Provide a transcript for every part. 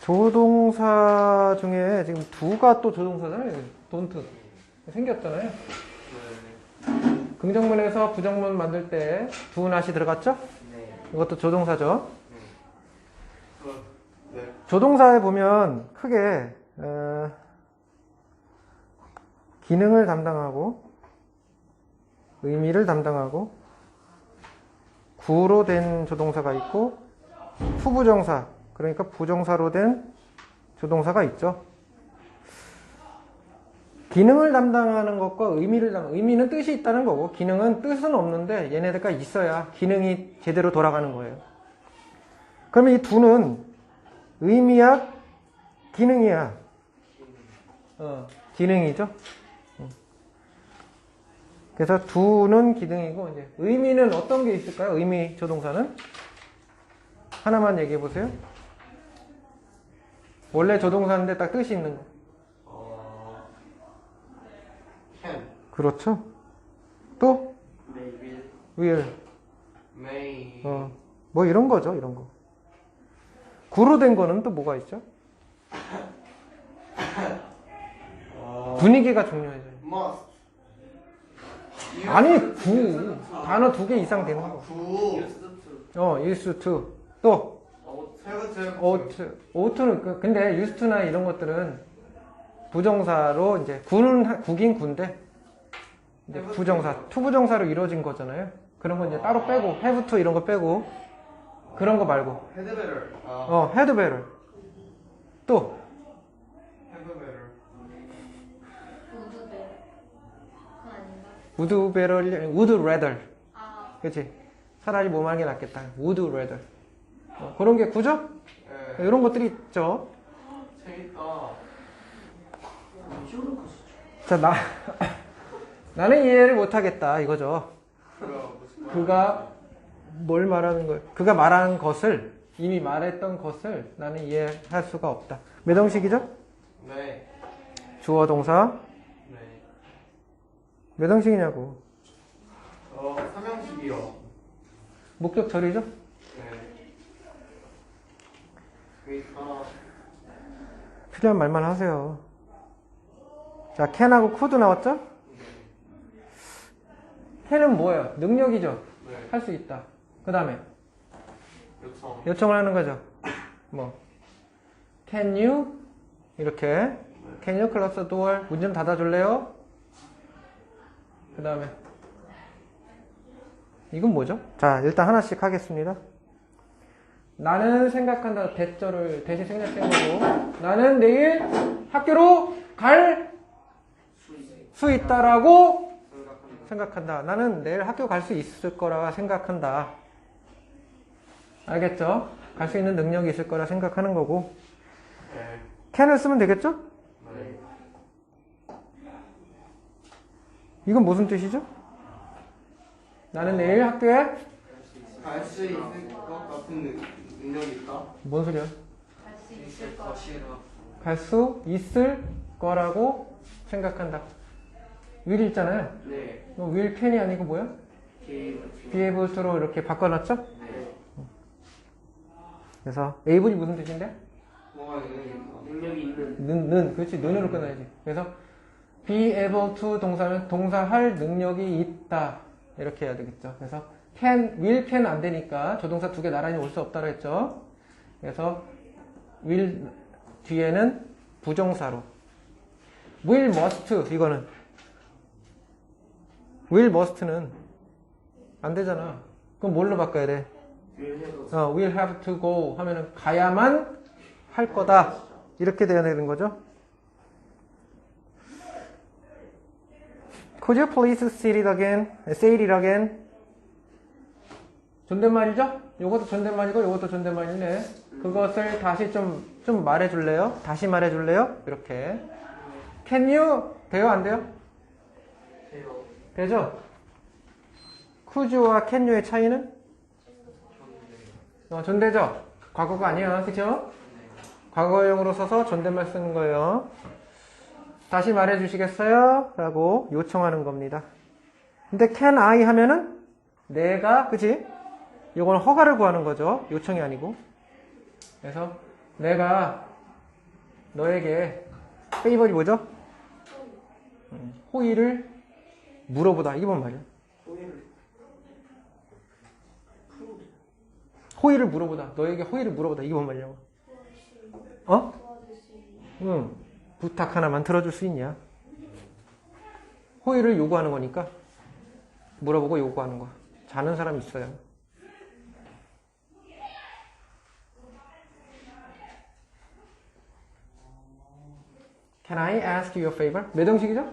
조동사 중에 지금 두가 또 조동사잖아요. don't 생겼잖아요. 네. 긍정문에서 부정문 만들 때두 낫이 들어갔죠? 네. 이것도 조동사죠. 그, 네. 조동사에 보면 크게 어, 기능을 담당하고 의미를 담당하고 구로 된 조동사가 있고 후부정사 그러니까 부정사로 된 조동사가 있죠. 기능을 담당하는 것과 의미를 담 의미는 뜻이 있다는 거고 기능은 뜻은 없는데 얘네들과 있어야 기능이 제대로 돌아가는 거예요. 그러면 이 두는 의미야 기능이야 어, 기능이죠. 음. 그래서 두는 기능이고 이제 의미는 어떤 게 있을까요? 의미 조동사는 하나만 얘기해 보세요. 원래 조동사인데 딱 뜻이 있는 거. 어, can, 그렇죠. 또 may, will, will may, 어, 뭐 이런 거죠, 이런 거. 구로 된 거는 또 뭐가 있죠? 어, 분위기가 중요해져요. must. 아니 구 단어 두 개 이상 되는 거. 구. 어, used to 또 ought, ought는 그- 근데 used to나 이런 것들은 부정사로 이제 구는 하- 구긴 군데 이제 부정사, 투부정사로 이루어진 거잖아요. 그런 건 이제 따로 빼고 have to 이런 거 빼고 그런 거 말고 헤드베럴. 아, 어, 또 헤드베럴. 아닌가? would better, would rather 아 그렇지? 차라리 뭐 하는 게 낫겠다. would rather 어, 그런 게 구죠? 네. 이런 것들이 있죠. 재밌다. 자, 나, 나는 이해를 못하겠다, 이거죠. 그가 뭘 말하는 거예요? 그가 말한 것을, 이미 말했던 것을 나는 이해할 수가 없다. 몇 형식이죠? 네. 주어, 동사. 네. 몇 형식이냐고. 어, 삼형식이요. 목적 절이죠? 네. 그러니까 필요한 말만 하세요. 자, can하고 could 나왔죠? can은 뭐예요? 능력이죠? 네. 할수 있다. 그 다음에 요청. 요청을 하는 거죠. 뭐 Can you 이렇게 Can you close the door? 문 좀 닫아줄래요? 그 다음에 이건 뭐죠? 자 일단 하나씩 하겠습니다. 나는 생각한다 대절을 대신 생략된 거고 나는 내일 학교로 갈 수. 있다라고. 생각한다. 나는 내일 학교 갈 수 있을 거라 생각한다. 알겠죠? 갈 수 있는 능력이 있을 거라 생각하는 거고. 네. can을 쓰면 되겠죠? 네. 이건 무슨 뜻이죠? 나는 내일 학교에 갈 수 있을 것 같은 능- 능력이 있다. 뭔 소리야? 갈수 있을 것갈수 있을 거라고 생각한다. will 있잖아요. 네. 이거 will can이 아니고 뭐야? 게임. be able to로 이렇게 바꿔놨죠? 네. 그래서 able이 무슨 뜻인데? 뭐가 있는 능력이 있는. 는, 는, 그렇지, 는으로 끝나야지. 그래서 be able to 동사는 동사할 능력이 있다. 이렇게 해야 되겠죠. 그래서 can, will, can 안 되니까 조동사 두 개 나란히 올 수 없다고 했죠. 그래서 will 뒤에는 부정사로. will, must, 이거는. will, must는 안 되잖아. 그럼 뭘로 바꿔야 돼? 어, will have to go 하면은 가야만 할 거다. 이렇게 돼야 되는 거죠. Could you please say it again? Say it again. 존댓말이죠? 요것도 존댓말이고 요것도 존댓말이네. 그것을 다시 좀, 좀 말해줄래요? 다시 말해줄래요? 이렇게. Can you? 돼요? 안 돼요? 돼요. 되죠? you와 can you의 차이는? 어, 존대죠? 과거가 아니야. 그쵸? 과거형으로 써서 존댓말 쓰는 거예요. 다시 말해 주시겠어요? 라고 요청하는 겁니다. 근데 can I 하면은 내가 그치? 이건 허가를 구하는 거죠. 요청이 아니고. 그래서 내가 너에게 페이버리 뭐죠? 음, 호의를 물어보다. 이게 뭔 말이야? 호의를 물어보다. 너에게 호의를 물어보다. 이게 뭔 말이냐고. 어? 응. 부탁 하나만 들어줄 수 있냐? 호의를 요구하는 거니까 물어보고 요구하는 거야. 자는 사람 있어요. Can I ask you a favor? 몇 형식이죠?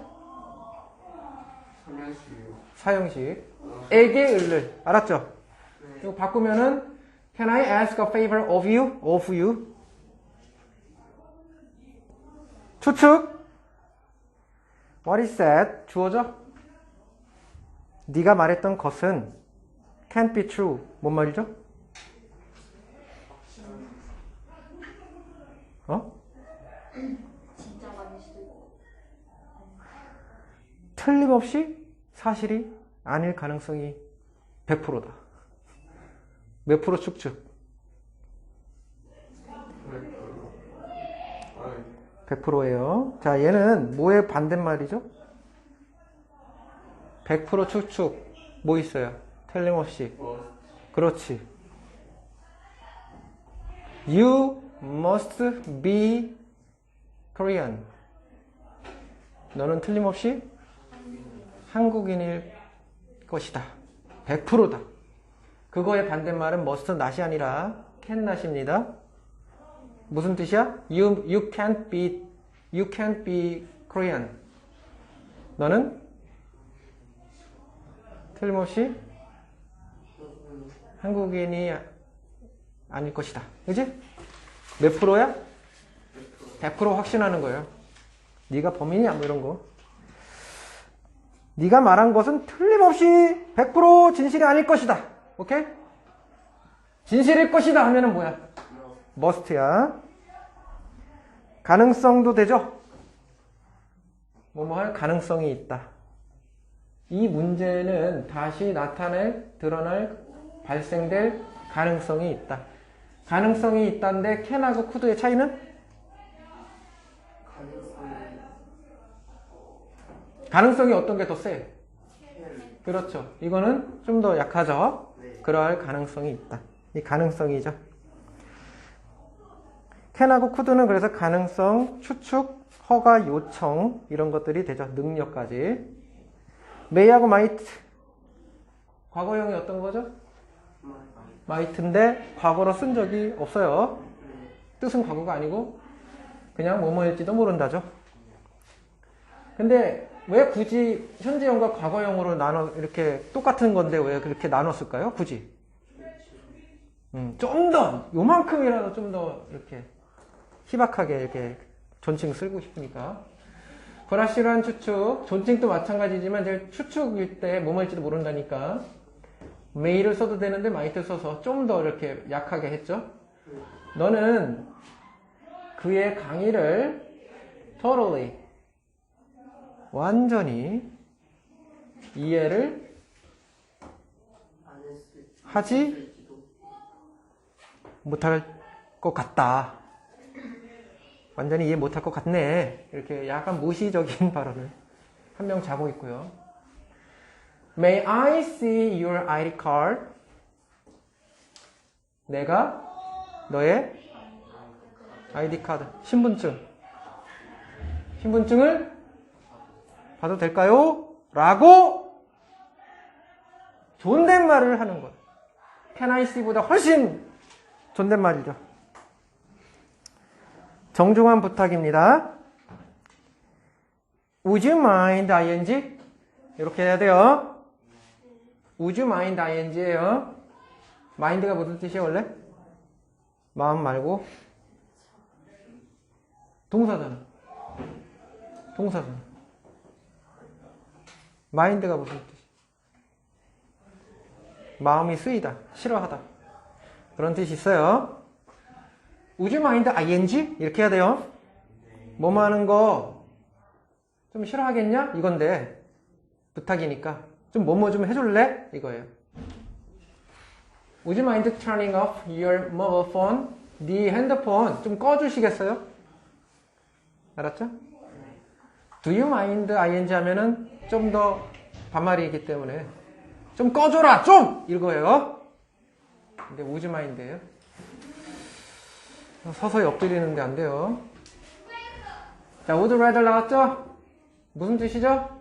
사형식. 에게 을를. 알았죠? 이거 바꾸면은 Can I ask a favor of you? Of you? 추측. What is that? 주어져? 네가 말했던 것은 can't be true. 뭔 말이죠? 어? 진짜 많이 수도 있고. 틀림없이 사실이 아닐 가능성이 100%다. 몇 프로 축축? 100%예요. 자, 얘는 뭐의 반대말이죠? 100% 축축. 뭐 있어요? 틀림없이. 뭐 그렇지. You must be Korean. 너는 틀림없이 한국인일 것이다. 100%다. 그거의 반대말은 must not이 아니라 can not입니다. 무슨 뜻이야? You, you can't be, you can't be Korean. 너는 틀림없이 한국인이 아닐 것이다. 그지? 몇 프로야? 100% 확신하는 거예요. 네가 범인이야 뭐 이런 거. 네가 말한 것은 틀림없이 100% 진실이 아닐 것이다. 오케이? 진실일 것이다 하면은 뭐야? must야. 가능성도 되죠? 뭐뭐 할 가능성이 있다. 이 문제는 다시 나타낼, 드러날, 발생될 가능성이 있다. 가능성이 있다는데 캔하고 쿠드의 차이는? 가능성이 어떤 게 더 세? 캔. 그렇죠. 이거는 좀 더 약하죠? 네. 그러할 가능성이 있다. 이 가능성이죠. 캔하고 쿠드는 그래서 가능성, 추측, 허가, 요청 이런 것들이 되죠. 능력까지. 메이하고 마이트 과거형이 어떤 거죠? 마이트인데 과거로 쓴 적이 없어요. 뜻은 과거가 아니고 그냥 뭐뭐일지도 모른다죠. 근데 왜 굳이 현재형과 과거형으로 나눠 이렇게 똑같은 건데 왜 그렇게 나눴을까요? 굳이 음, 좀더 요만큼이라도 좀 더 이렇게 희박하게 이렇게 존칭 쓰고 싶으니까 불확실한 추측 존칭도 마찬가지지만 이제 추측일 때 뭐뭐 일지도 모른다니까 메일을 써도 되는데 마이트 써서 좀 더 이렇게 약하게 했죠. 너는 그의 강의를 totally 완전히 이해를 하지 못할 것 같다. 완전히 이해 못할 것 같네. 이렇게 약간 무시적인 발언을 한 명 자고 있고요. May I see your ID card? 내가 너의 ID 카드, 신분증. 신분증을 봐도 될까요? 라고 존댓말을 하는 거예요. Can I see보다 훨씬 존댓말이죠. 정중한 부탁입니다. Would you mind ing? 이렇게 해야 돼요. Would you mind ing예요. mind가 무슨 뜻이에요, 원래? 마음 말고 동사잖아. 동사잖아. Mind가 무슨 뜻이야? 마음이 쓰이다, 싫어하다. 그런 뜻이 있어요. You mind ing? 이렇게 해야 돼요. 뭐뭐 하는 거 좀 싫어하겠냐? 이건데 부탁이니까 좀 뭐뭐 좀 해줄래? 이거예요. Would you mind turning off your mobile phone? 네 핸드폰 좀 꺼주시겠어요? 알았죠? Do you mind ing 하면은 좀 더 반말이기 때문에 좀 꺼줘라 좀 이거예요. 근데 mind예요. 서서히 엎드리는데 안 돼요. 자, would rather 나왔죠? 무슨 뜻이죠?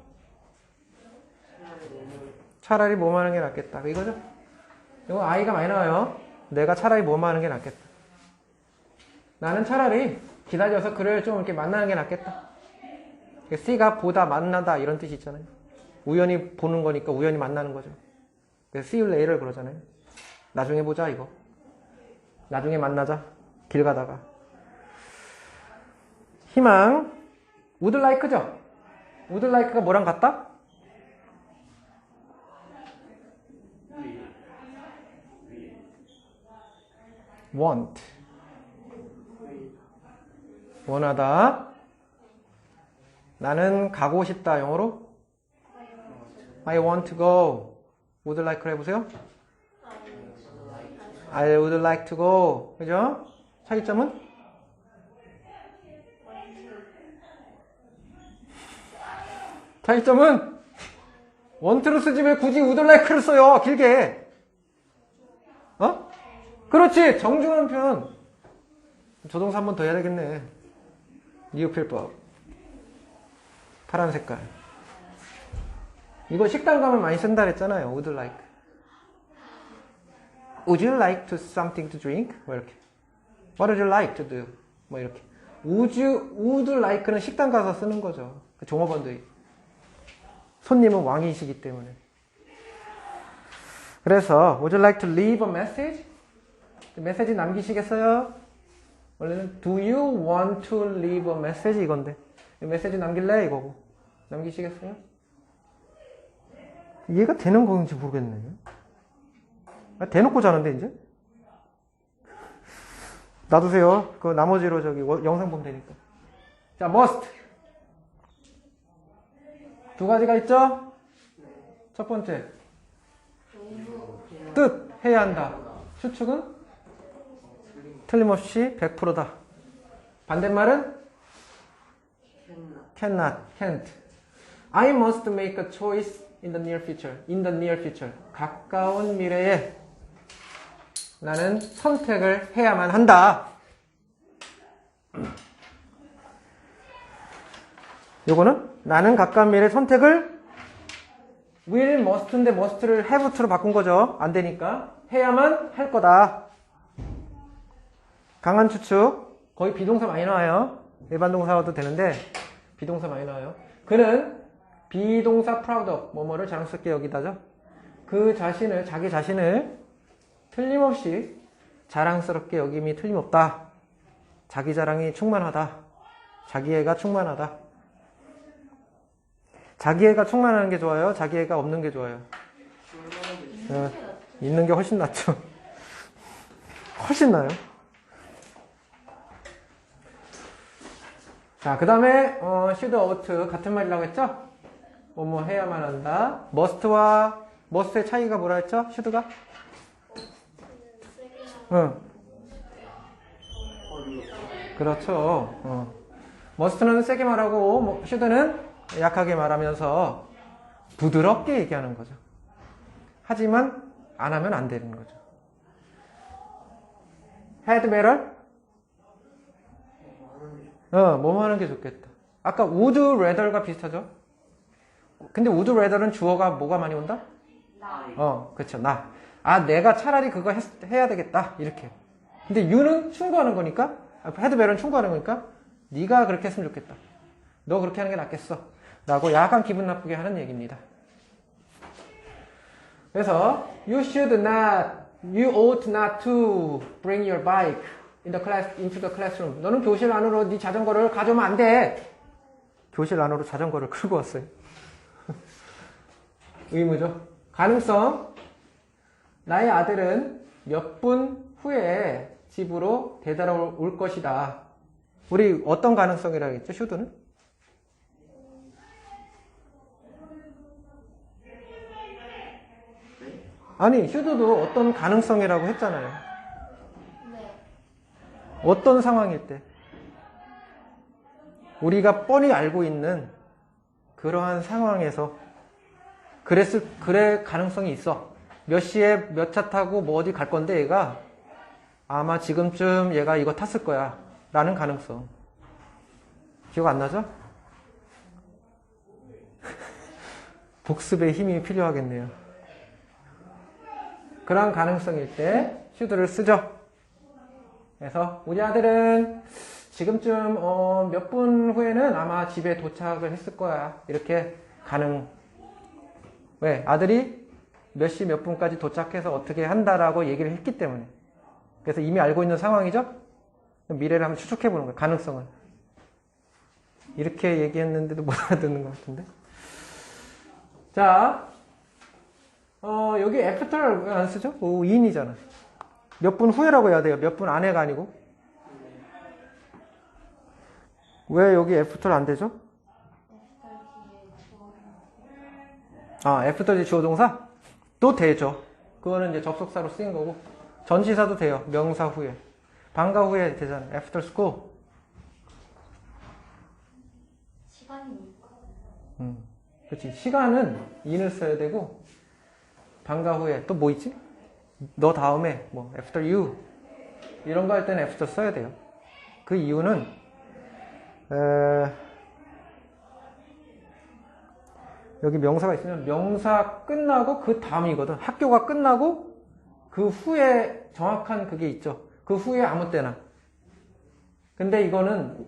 차라리 뭐만 하는 게 낫겠다. 이거죠? 이거 아이가 많이 나와요. 내가 차라리 뭐만 하는 게 낫겠다. 나는 차라리 기다려서 그를 좀 이렇게 만나는 게 낫겠다. C가 보다 만나다 이런 뜻이 있잖아요. 우연히 보는 거니까 우연히 만나는 거죠. 그래서 see you later 그러잖아요. 나중에 보자 이거. 나중에 만나자. 길 가다가. 희망. would like죠? would like가 뭐랑 같다? want. 원하다. 나는 가고 싶다. 영어로? I want to go. would like를 해보세요. I would like to go. 그죠? 차이점은? 차이점은 원트를 쓰지 왜 굳이 would like를 써요? 길게. 어? 그렇지. 정중한 편. 조동사 한 번 더 해야 되겠네. 이웃필법. 파란 색깔. 이거 식당 가면 많이 쓴다 그랬잖아요. would like. Would you like to something to drink? 뭐 이렇게. What would you like to do? 뭐 이렇게. Would you, would like는 식당 가서 쓰는 거죠. 그 종업원들이. 손님은 왕이시기 때문에. 그래서 Would you like to leave a message? 메시지 남기시겠어요? 원래는 Do you want to leave a message 이건데 메시지 남길래 이거고 남기시겠어요? 이해가 되는 건지 모르겠네. 아, 대놓고 자는데 이제 놔두세요. 그 나머지로 저기 워- 영상 보면 되니까. 자, must 두 가지가 있죠. 첫 번째 뜻 해야 한다. 추측은 틀림없이 100%다. 반대말은 cannot, can't. I must make a choice in the near future. In the near future. 가까운 미래에 나는 선택을 해야만 한다. 요거는 나는 가까운 미래에 선택을 will, must인데 must를 have to로 바꾼 거죠. 안 되니까. 해야만 할 거다. 강한 추측. 거의 비동사 많이 나와요. 일반 동사도 되는데 비동사 많이 나와요. 그는 비동사 proud of 뭐뭐를 자랑스럽게 여기다죠. 그 자신을 자기 자신을 틀림없이 자랑스럽게 여김이 틀림없다. 자기 자랑이 충만하다. 자기애가 충만하다. 자기애가 충만하는 게 좋아요. 자기애가 없는 게 좋아요. 어, 있는 게 훨씬 낫죠. 훨씬 나요. 자, 그 다음에, 어, should, ought, 같은 말이라고 했죠? 뭐뭐 해야만 한다. must와, must의 차이가 뭐라 했죠? should가? 응. 그렇죠. 어. must는 세게 말하고, 뭐, should는 약하게 말하면서 부드럽게 얘기하는 거죠. 하지만 안 하면 안 되는 거죠. had better? 어, 뭐뭐 하는 게 좋겠다. 아까 would rather가 비슷하죠? 근데 would rather는 주어가 뭐가 많이 온다? 나. 어, 그쵸, 나. 아, 내가 차라리 그거 했, 해야 되겠다. 이렇게. 근데 you는 충고하는 거니까, 아, better는 충고하는 거니까, 네가 그렇게 했으면 좋겠다. 너 그렇게 하는 게 낫겠어. 라고 약간 기분 나쁘게 하는 얘기입니다. 그래서, you should not, you ought not to bring your bike in the class, into the classroom. 너는 교실 안으로 네 자전거를 가져오면 안 돼. 교실 안으로 자전거를 끌고 왔어요. 의무죠. 가능성. 나의 아들은 몇 분 후에 집으로 되돌아올 것이다. 우리 어떤 가능성이라고 했죠? 슈드는? 아니, 슈드도 어떤 가능성이라고 했잖아요. 네. 어떤 상황일 때. 우리가 뻔히 알고 있는 그러한 상황에서 그랬을 그래 가능성이 있어. 몇 시에 몇 차 타고 뭐 어디 갈 건데 얘가 아마 지금쯤 얘가 이거 탔을 거야. 라는 가능성. 기억 안 나죠? 복습의 힘이 필요하겠네요. 그런 가능성일 때 슈드를 쓰죠. 그래서 우리 아들은 지금쯤 어, 몇 분 후에는 아마 집에 도착을 했을 거야. 이렇게 가능. 왜? 아들이 몇 시 몇 분까지 도착해서 어떻게 한다라고 얘기를 했기 때문에. 그래서 이미 알고 있는 상황이죠? 미래를 한번 추측해 보는 거예요. 가능성을. 이렇게 얘기했는데도 못 알아듣는 것 같은데. 자, 어, 여기 애프터를 왜 안 쓰죠? 오, 인이잖아. 몇 분 후에라고 해야 돼요. 몇 분 안에가 아니고. 왜 여기 애프터를 안 되죠? 아, 애프터 주어 동사? 또 되죠. 그거는 이제 접속사로 쓰인 거고. 전치사도 돼요. 명사 후에. 방과 후에 되잖아요. after school. 음. 그렇지. 시간은 in을 써야 되고, 방과 후에 또 뭐 있지? 너 다음에 뭐 after you 이런 거 할 때는 after 써야 돼요. 그 이유는 에, 여기 명사가 있으면 명사 끝나고 그 다음이거든. 학교가 끝나고 그 후에 정확한 그게 있죠. 그 후에 아무 때나. 근데 이거는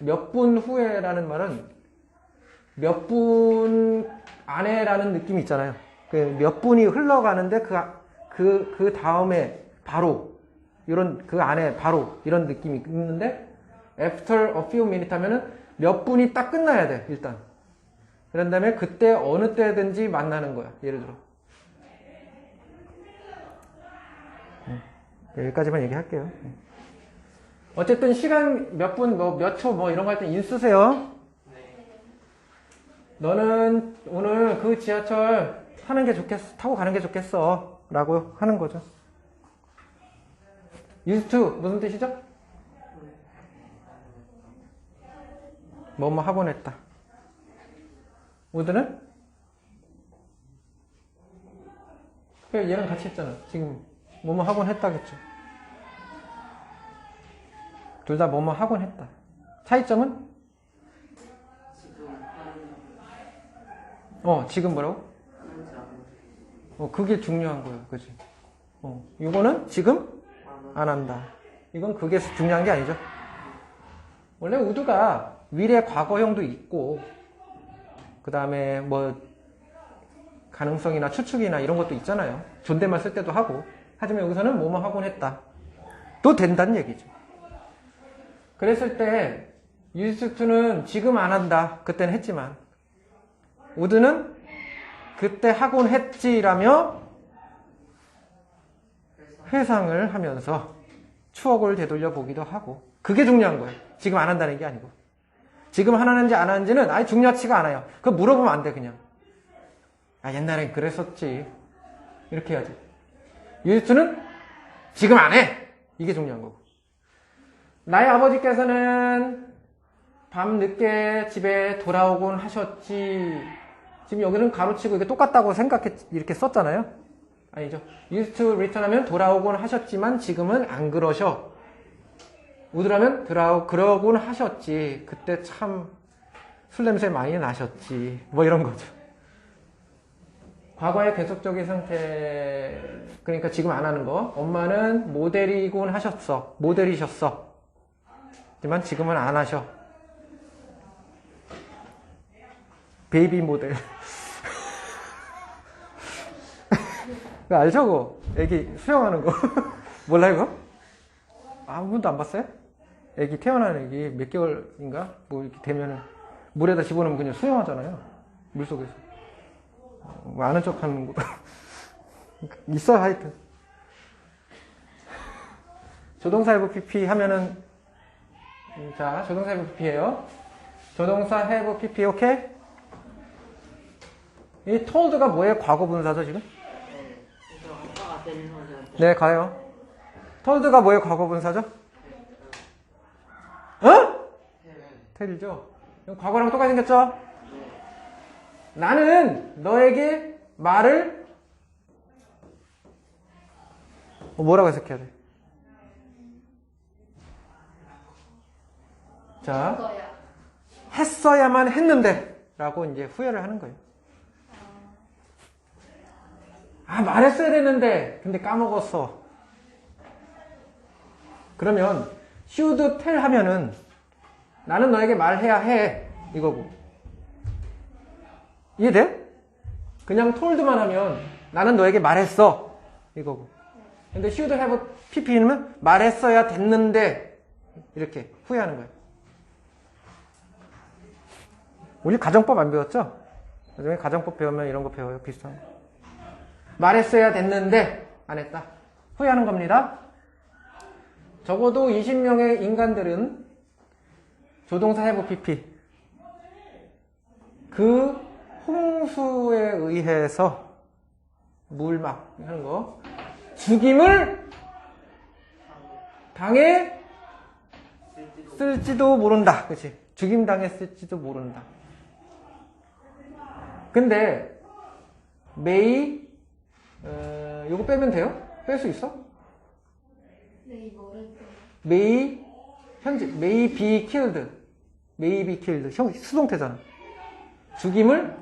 몇 분 후에라는 말은 몇 분 안에라는 느낌이 있잖아요. 그 몇 분이 흘러가는데 그, 그, 그 다음에 바로, 이런, 그 안에 바로, 이런 느낌이 있는데, after a few minutes 하면은 몇 분이 딱 끝나야 돼, 일단. 그런 다음에 그때 어느 때든지 만나는 거야, 예를 들어. 음, 여기까지만 얘기할게요. 어쨌든 시간 몇 분, 뭐 몇 초, 뭐 이런 거할때인 쓰세요. 너는 오늘 그 지하철 타는 게 좋겠어, 타고 가는 게 좋겠어. 라고 하는 거죠. used to 무슨 뜻이죠? 뭐뭐 하곤 했다. 그래, 얘랑 같이 했잖아. 지금 뭐뭐 하곤 했다겠죠. 둘 다 뭐뭐 하곤 했다. 차이점은? 어, 지금 뭐라고? 어, 그게 중요한 거예요. 그지? 어, 이거는 지금 안 한다. 이건 그게 중요한 게 아니죠. 원래 우드가 미래 과거형도 있고, 그 다음에 뭐, 가능성이나 추측이나 이런 것도 있잖아요. 존댓말 쓸 때도 하고. 하지만 여기서는 뭐뭐 하곤 했다. 또 된다는 얘기죠. 그랬을 때, to는 지금 안 한다. 그때는 했지만, 우드는 그때 하곤 했지라며 회상을 하면서 추억을 되돌려 보기도 하고 그게 중요한 거예요. 지금 안 한다는 게 아니고 지금 하는지 안 하는지는 아예 중요하지가 않아요. 그거 물어보면 안 돼 그냥. 아 옛날엔 그랬었지 이렇게 해야지. 유즈투는 지금 안 해. 이게 중요한 거고. 나의 아버지께서는 밤 늦게 집에 돌아오곤 하셨지. 지금 여기는 가로치고 이게 똑같다고 생각해 이렇게 썼잖아요. 아니죠. used to return 하면 돌아오곤 하셨지만 지금은 안 그러셔. 우드라면 돌아오 그러곤 하셨지. 그때 참 술 냄새 많이 나셨지. 뭐 이런 거죠. 과거의 계속적인 상태 그러니까 지금 안 하는 거. 엄마는 모델이곤 하셨어. 모델이셨어. 하지만 지금은 안 하셔. 베이비 모델. 알죠? 그거? 애기 수영하는 거. 몰라, 이거? 아무 번도 안 봤어요? 애기 태어난 애기 몇 개월인가? 뭐 이렇게 되면은 물에다 집어넣으면 그냥 수영하잖아요. 물 속에서. 뭐 아는 척 하는 거. 있어, 하여튼. 조동사 have pp 하면은, 음, 자, 조동사 have pp예요 조동사 have pp, 오케이? 이 told가 뭐예요? 과거 분사죠, 지금? 거죠. 네, 가요. told가 뭐예요? 과거 분사죠? 이건 과거랑 똑같이 생겼죠? 나는 너에게 말을 어, 뭐라고 해석해야 돼? 자. 했어야만 했는데 라고 이제 후회를 하는 거예요. 아, 말했어야 되는데 근데 까먹었어. 그러면 should tell 하면은 나는 너에게 말해야 해 이거고 이해돼? 그냥 told만 하면 나는 너에게 말했어 이거고 근데 should have pp는 말했어야 됐는데 이렇게 후회하는 거예요. 우리 가정법 안 배웠죠? 나중에 가정법 배우면 이런 거 배워요. 비슷한 거. 말했어야 됐는데 안 했다. 후회하는 겁니다. 적어도 20명의 인간들은 조동사 해부 PP 그 홍수에 의해서 물 막 하는 거 죽임을 당해 쓸지도 모른다. 그치? 죽임 당했을지도 모른다. 근데 may 어, 요거 빼면 돼요? 뺄 수 있어? 네, 이거를 또 may 현재 may killed 형 수동태잖아. 죽임을?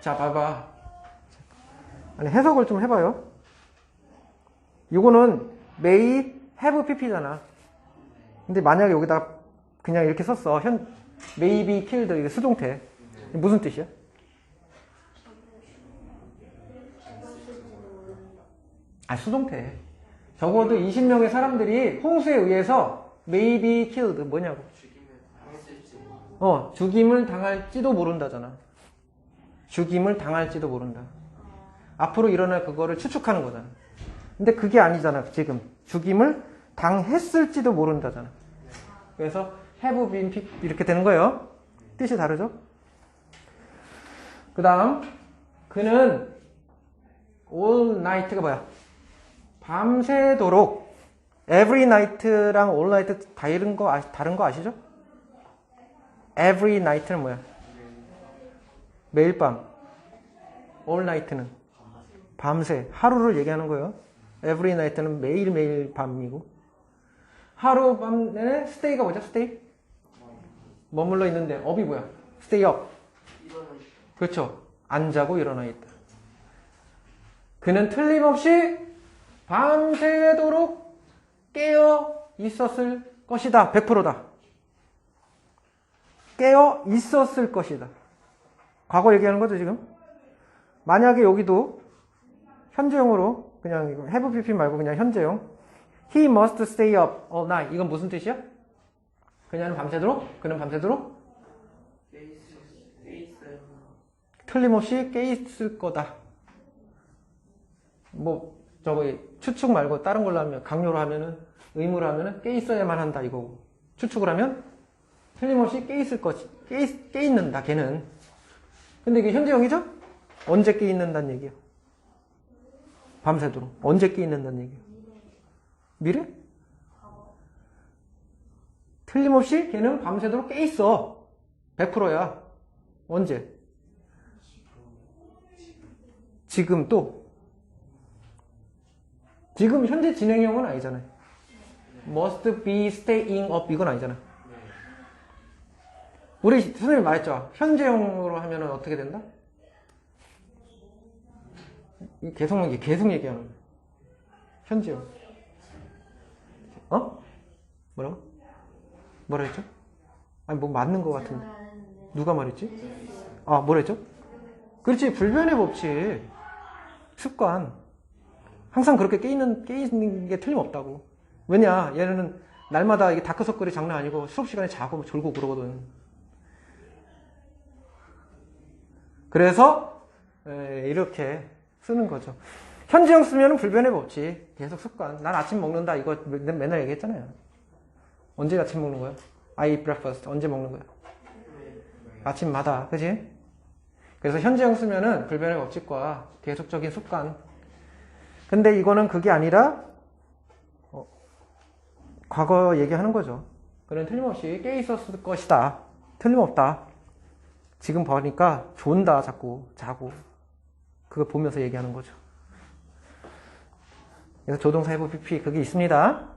자 봐봐. 아니 해석을 좀 해봐요. 요거는 may have pp잖아. 근데 만약에 여기다 그냥 이렇게 썼어. 현 may be killed 이게 수동태. 무슨 뜻이야? 아 수동태. 적어도 20명의 사람들이 홍수에 의해서 may be killed. 뭐냐고. 어 죽임을 당할지도 모른다잖아. 죽임을 당할지도 모른다. 앞으로 일어날 그거를 추측하는 거잖아. 근데 그게 아니잖아 지금. 죽임을 당했을지도 모른다잖아. 그래서 have been picked 이렇게 되는 거예요. 뜻이 다르죠? 그 다음 그는 all night가 뭐야? 밤새도록 every night랑 all night 다른 거, 아- 다른 거 아시죠? every night는 뭐야? 매일 밤. all night는 밤새, 하루를 얘기하는 거예요. every night는 매일매일 밤이고. 하루 밤 내내 stay가 뭐죠? stay? 머물러 있는데 up이 뭐야? up. 이거는 그렇죠. 안 자고 일어나 있다. 그는 틀림없이 밤새도록 깨어 있었을 것이다. 100%다. 깨어 있었을 것이다. 과거 얘기하는 거죠, 지금? 만약에 여기도 현재형으로 그냥 이거 have pp 말고 그냥 현재형 he must stay up all night 이건 무슨 뜻이야? 그녀는 밤새도록 그는 밤새도록 틀림없이 깨 있을 거다. 뭐 저거 추측 말고 다른 걸로 하면 강요로 하면은 의무로 하면은 깨 있어야만 한다 이거고. 추측을 하면 틀림없이 깨 있을 거지 깨, 있, 깨 있는다 걔는. 근데 이게 현재형이죠? 언제 깨 있는다는 얘기야 밤새도록. 언제 깨 있는다는 얘기야 미래? 틀림없이 걔는 밤새도록 깨 있어. 100%야. 언제? 지금 또 지금 현재 진행형은 아니잖아요. must be staying up 이건 아니잖아. 우리 선생님 말했죠. 현재형으로 하면 어떻게 된다? 이 계속 얘기, 계속 얘기하는 거야. 현재형. 어? 뭐라고? 뭐라 했죠? 아니 뭐 맞는 것 같은데. 누가 말했지? 아 뭐라 했죠? 그렇지 불변의 법칙. 습관. 항상 그렇게 깨있는, 깨있는 게 틀림없다고. 왜냐, 얘는 날마다 이게 다크서클이 장난 아니고 수업 시간에 자고 졸고 그러거든. 그래서, 에, 이렇게 쓰는 거죠. 현지형 쓰면 불변의 법칙. 계속 습관. 난 아침 먹는다. 이거 맨- 맨날 얘기했잖아요. 언제 아침 먹는 거야? I eat breakfast. 언제 먹는 거야? 아침마다. 그지? 그래서 현재형 쓰면은 불변의 법칙과 계속적인 습관. 근데 이거는 그게 아니라 어, 과거 얘기하는 거죠. 그는 틀림없이 깨 있었을 것이다. 틀림없다. 지금 보니까 존다 자꾸 자고 그거 보면서 얘기하는 거죠. 그래서 조동사 해부 PP 그게 있습니다.